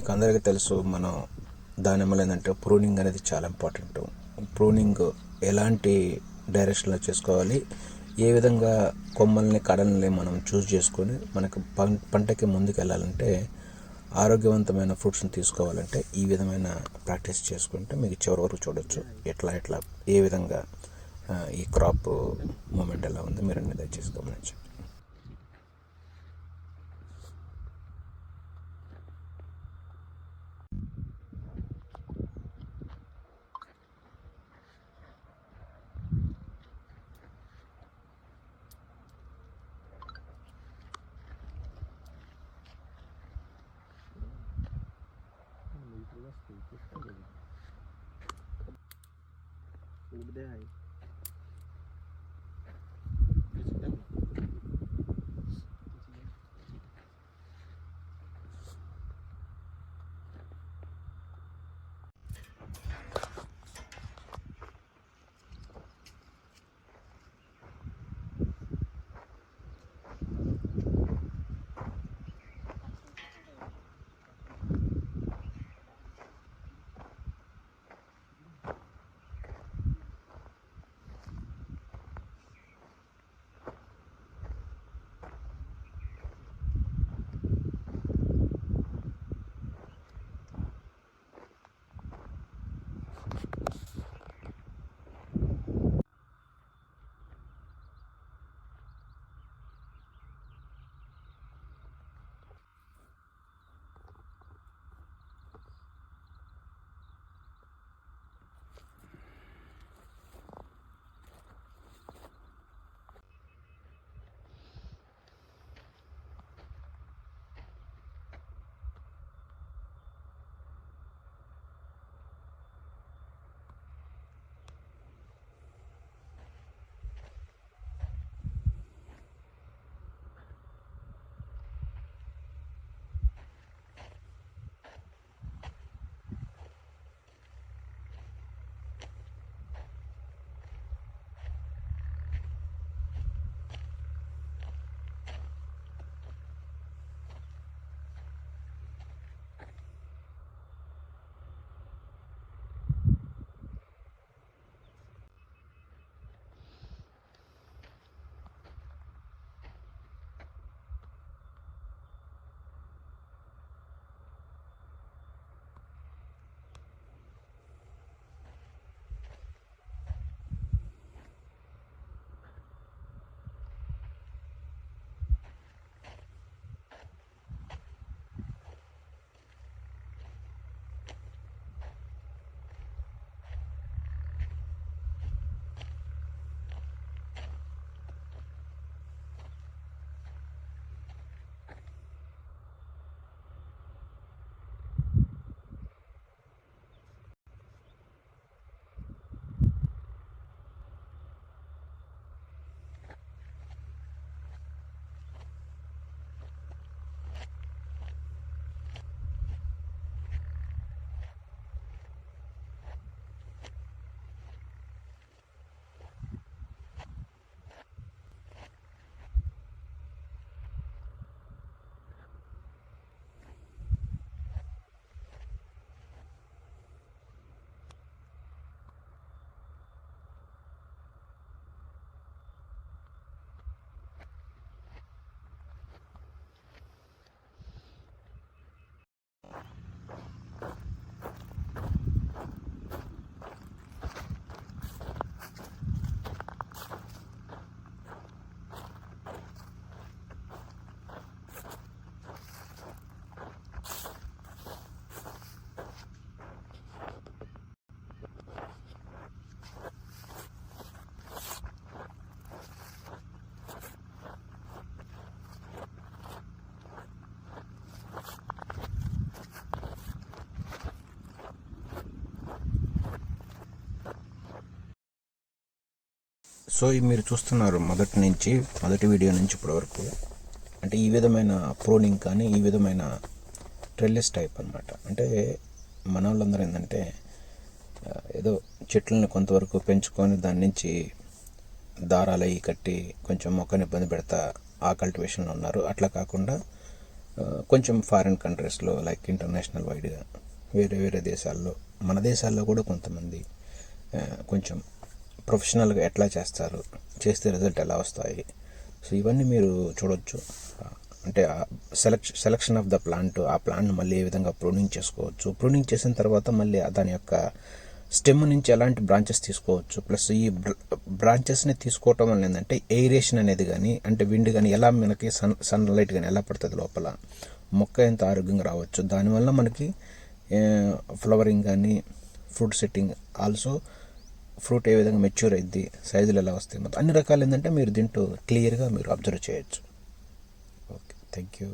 మీకు అందరికీ తెలుసు మనం దానిమ్మలు ఏంటంటే ప్రూనింగ్ అనేది చాలా ఇంపార్టెంట్ ప్రూనింగ్ ఎలాంటి డైరెక్షన్లో చేసుకోవాలి ఏ విధంగా కొమ్మల్ని కడల్ని మనం చూస్ చేసుకొని మనకు పంటకి ముందుకు వెళ్ళాలంటే ఆరోగ్యవంతమైన ఫ్రూట్స్ని తీసుకోవాలంటే ఈ విధమైన ప్రాక్టీస్ చేసుకుంటే మీకు చివరి వరకు చూడొచ్చు. ఎట్లా ఎట్లా ఏ విధంగా ఈ క్రాప్ మూమెంట్ ఎలా ఉంది మీరు అన్ని దయచేసి గమనించండి. Good day. సో మీరు చూస్తున్నారు మొదటి నుంచి మొదటి వీడియో నుంచి ఇప్పటి వరకు అంటే ఈ విధమైన ప్రోనింగ్ కానీ ఈ విధమైన ట్రెల్లిస్ టైప్ అన్నమాట. అంటే మన వాళ్ళందరూ ఏంటంటే ఏదో చెట్లను కొంతవరకు పెంచుకొని దాని నుంచి దారాలు అవి కట్టి కొంచెం మొక్కని ఇబ్బంది పెడతా ఆ కల్టివేషన్లో ఉన్నారు. అట్లా కాకుండా కొంచెం ఫారిన్ కంట్రీస్లో లైక్ ఇంటర్నేషనల్ వైడ్గా వేరే వేరే దేశాల్లో మన దేశాల్లో కూడా కొంతమంది కొంచెం ప్రొఫెషనల్గా ఎట్లా చేస్తారు? చేస్తే రిజల్ట్ ఎలా వస్తాయి? సో ఇవన్నీ మీరు చూడొచ్చు. అంటే selection selection of the plant ఆ ప్లాంట్ మళ్ళీ ఏ విధంగా ప్రూనింగ్ చేసుకోవచ్చు? ప్రూనింగ్ చేసిన తర్వాత మళ్ళీ దాని యొక్క స్టెమ్ నుంచి ఎలాంటి బ్రాంచెస్ తీసుకోవచ్చు? ప్లస్ ఈ బ్రాంచెస్ని తీసుకోవటం వల్ల ఏంటంటే ఎయిరేషన్ అనేది కానీ అంటే విండ్ కానీ ఎలా మనకి సన్ సన్లైట్ కానీ ఎలా పడుతుంది లోపల? మొక్క ఎంత ఆరోగ్యంగా రావచ్చు? దానివల్ల మనకి ఫ్లవరింగ్ కానీ ఫ్రూట్ సెట్టింగ్ ఆల్సో ఫ్రూట్ ఏ విధంగా మెచ్యూర్ అయింది సైజులు ఎలా వస్తాయి మొత్తం అన్ని రకాలు ఏంటంటే మీరు దీంట్లో క్లియర్గా మీరు అబ్జర్వ్ చేయొచ్చు. Okay thank you